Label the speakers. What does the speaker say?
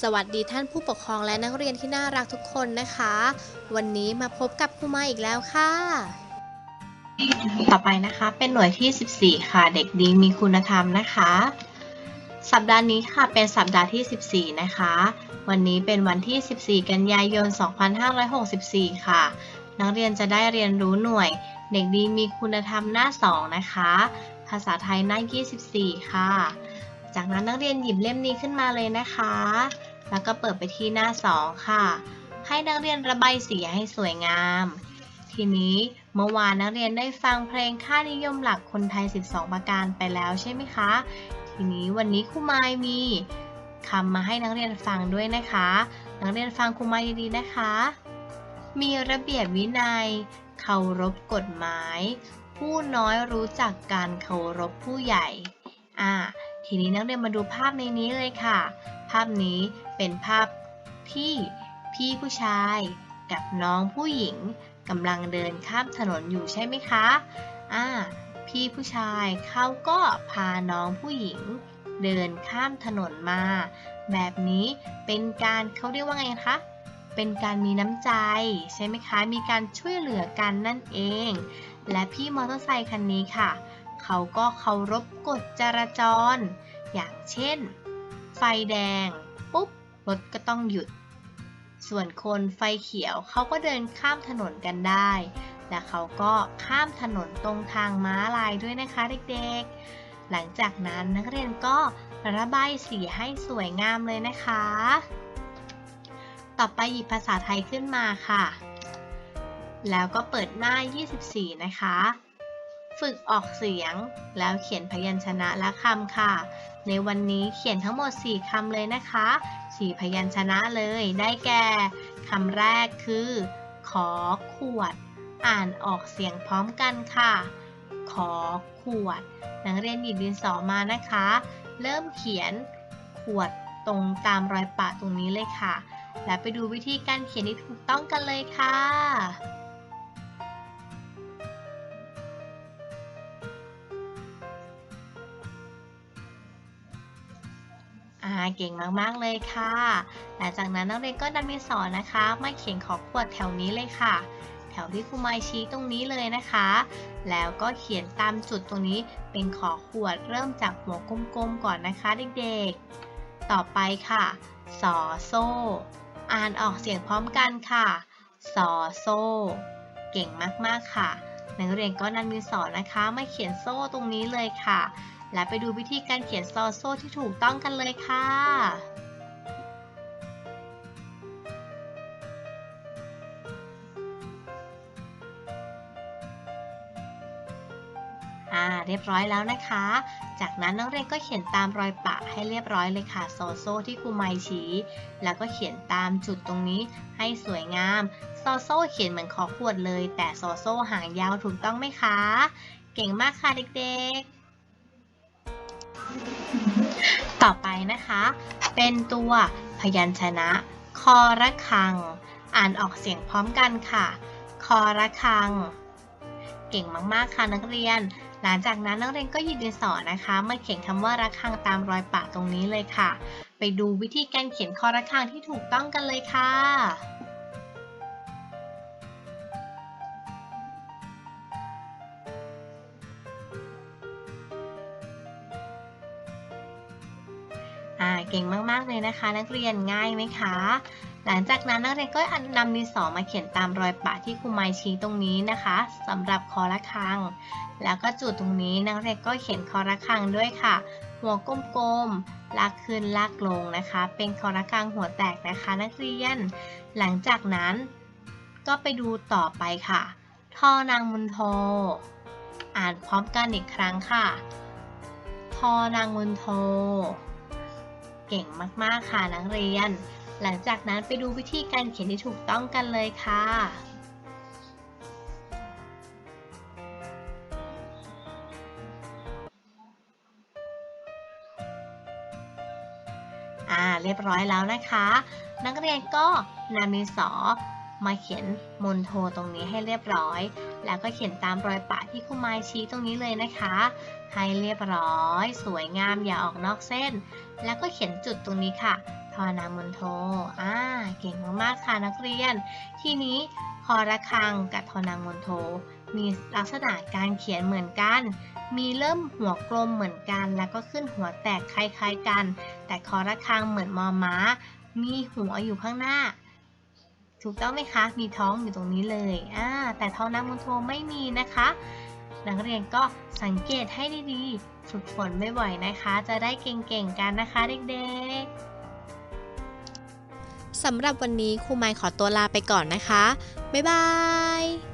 Speaker 1: สวัสดีท่านผู้ปกครองและนักเรียนที่น่ารักทุกคนนะคะ วันนี้มาพบกับครูมาอีกแล้วค่ะ
Speaker 2: ต่อไปนะคะเป็นหน่วยที่ 14 ค่ะ เด็กดีมีคุณธรรมนะคะ สัปดาห์นี้ค่ะเป็นสัปดาห์ที่ 14 นะคะ วันนี้เป็นวันที่ 14 กันยายน 2564 ค่ะ นักเรียนจะได้เรียนรู้หน่วย เด็กดีมีคุณธรรมหน้า 2 นะคะ ภาษาไทยหน้า 24 ค่ะ จากนั้นนักเรียนหยิบเล่มนี้ขึ้นมาเลยนะคะ แล้วก็เปิดไปที่หน้า 2 ค่ะ ให้นักเรียนระบายสีให้สวยงาม ทีนี้เมื่อวานนักเรียนได้ฟังเพลงค่านิยมหลักคนไทย 12 ประการไปแล้วใช่ไหมคะ ทีนี้วันนี้ครูมายมีคำมาให้นักเรียนฟังด้วยนะคะ นักเรียนฟังครูมายดีๆนะคะ มีระเบียบวินัย เคารพกฎหมาย ผู้น้อยรู้จักการเคารพผู้ใหญ่ อ่า ทีนี้นักเรียนมาดูภาพในนี้เลยค่ะ ภาพนี้เป็นภาพที่พี่ผู้ชายกับน้องผู้หญิงกำลังเดินข้ามถนนอยู่ใช่ไหมคะ อ่า พี่ผู้ชายเขาก็พาน้องผู้หญิง เดินข้ามถนนมา แบบนี้เป็นการเขาเรียกว่าไงคะ เป็นการมีน้ำใจใช่ไหมคะ มีการช่วยเหลือกันนั่นเอง และพี่มอเตอร์ไซคันนี้ค่ะเขาก็เคารพกฎจราจร อย่างเช่น ไฟแดง ปุ๊บ รถก็ต้องหยุด ส่วนคนไฟเขียวเขาก็เดินข้ามถนนกันได้ และเขาก็ข้ามถนนตรงทางม้าลายด้วยนะคะเด็กๆ หลังจากนั้นนักเรียนก็ระบายสีให้สวยงามเลยนะคะ ต่อไปหยิบภาษาไทยขึ้นมาค่ะ แล้วก็เปิดหน้า 24 นะคะ ฝึกออกเสียง แล้วเขียนพยัญชนะและคำค่ะ ในวันนี้เขียนทั้งหมด 4คำเลยนะคะ 4 พยัญชนะเลยได้แก่คำแรกคือ ขอขวด อ่านออกเสียงพร้อมกันค่ะ ขอขวด นักเรียนหยิบดินสอมานะคะ เริ่มเขียนขวดตรงตามรอยปะตรงนี้เลยค่ะ และไปดูวิธีการเขียนที่ถูกต้องกันเลยค่ะ อ่าเก่งมากๆเลยค่ะ หลังจากนั้นนักเรียนก็นำดินสอนะคะมาเขียนขอขวดแถวนี้เลยค่ะ แถวที่ครูไมชี้ตรงนี้เลยนะคะ แล้วก็เขียนตามจุดตรงนี้เป็นขอขวดเริ่มจากหัวกลมๆก่อนนะคะเด็กๆ ต่อไปค่ะสอโซ่ อ่านออกเสียงพร้อมกันค่ะสอโซ่ เก่งมากๆค่ะนักเรียนก็นำดินสอนะคะมาเขียนโซ่ตรงนี้เลยค่ะ และไปดูวิธีการเขียนซอโซ่ที่ถูกต้องกันเลยค่ะ อ่า เรียบร้อยแล้วนะคะ จากนั้นนักเรียนก็เขียนตามรอยปะให้เรียบร้อยเลยค่ะโซโซ่ที่ครูไมค์ชี้ แล้วก็เขียนตามจุดตรงนี้ให้สวยงามโซโซ่เขียนเหมือนขอขวดเลย แต่โซโซ่หางยาวถูกต้องไหมคะ เก่งมากค่ะเด็กๆ ต่อไปนะคะ เป็นตัวพยัญชนะ คอระคัง อ่านออกเสียงพร้อมกันค่ะ คอระคัง เก่งมากๆค่ะนักเรียน หลังจากนั้นนักเรียนก็หยิบดินสอนะคะมาเขียนคำว่าระฆังตามรอยปะตรงนี้เลยค่ะ ไปดูวิธีการเขียนคอระฆังที่ถูกต้องกันเลยค่ะ อ่าเก่งมากๆเลยนะคะ นักเรียนง่ายไหมคะหลังจากนั้นนักเรียนก็นำดินสอมาเขียนตามรอยปะที่ครูไมค์ชี้ตรงนี้นะคะสำหรับคอระฆัง แล้วก็จุดตรงนี้นักเรียนก็เขียนคอระฆังด้วยค่ะ หัวกลมๆลากขึ้นลากลงนะคะ เป็นคอระฆังหัวแตกนะคะ นักเรียน หลังจากนั้นก็ไปดูต่อไปค่ะ ท่อนางมุนโท อ่านพร้อมกันอีกครั้งค่ะทอนางมุนโท เก่งมากๆค่ะนักเรียน หลังจากนั้นไปดูวิธีการเขียนที่ถูกต้องกันเลยค่ะอ่าเรียบร้อยแล้วนะคะ นักเรียนก็นำดินสอ มาเขียนมนโทตรงนี้ให้เรียบร้อย แล้วก็เขียนตามรอยปะที่ครูไมค์ชี้ตรงนี้เลยนะคะ ให้เรียบร้อย สวยงามอย่าออกนอกเส้น แล้วก็เขียนจุดตรงนี้ค่ะทอนามนโทอ่าเก่งมากๆค่ะนักเรียน ทีนี้คอระฆังกับทอนามนโท มีลักษณะการเขียนเหมือนกัน มีเริ่มหัวกลมเหมือนกัน แล้วก็ขึ้นหัวแตกคล้ายๆกัน แต่คอระฆังเหมือนมอม้า มีหัวอยู่ข้างหน้า ถูกต้องไหมคะ มีท้องอยู่ตรงนี้เลยอ่าแต่ท้องน้ำมนโทไม่มีนะคะ นักเรียนก็สังเกตให้ดีๆ ฝึกฝนบ่อยๆนะคะ จะได้เก่งๆกันนะคะเด็กๆ
Speaker 1: สำหรับวันนี้ครูไมค์ขอตัวลาไปก่อนนะคะ บ๊ายบาย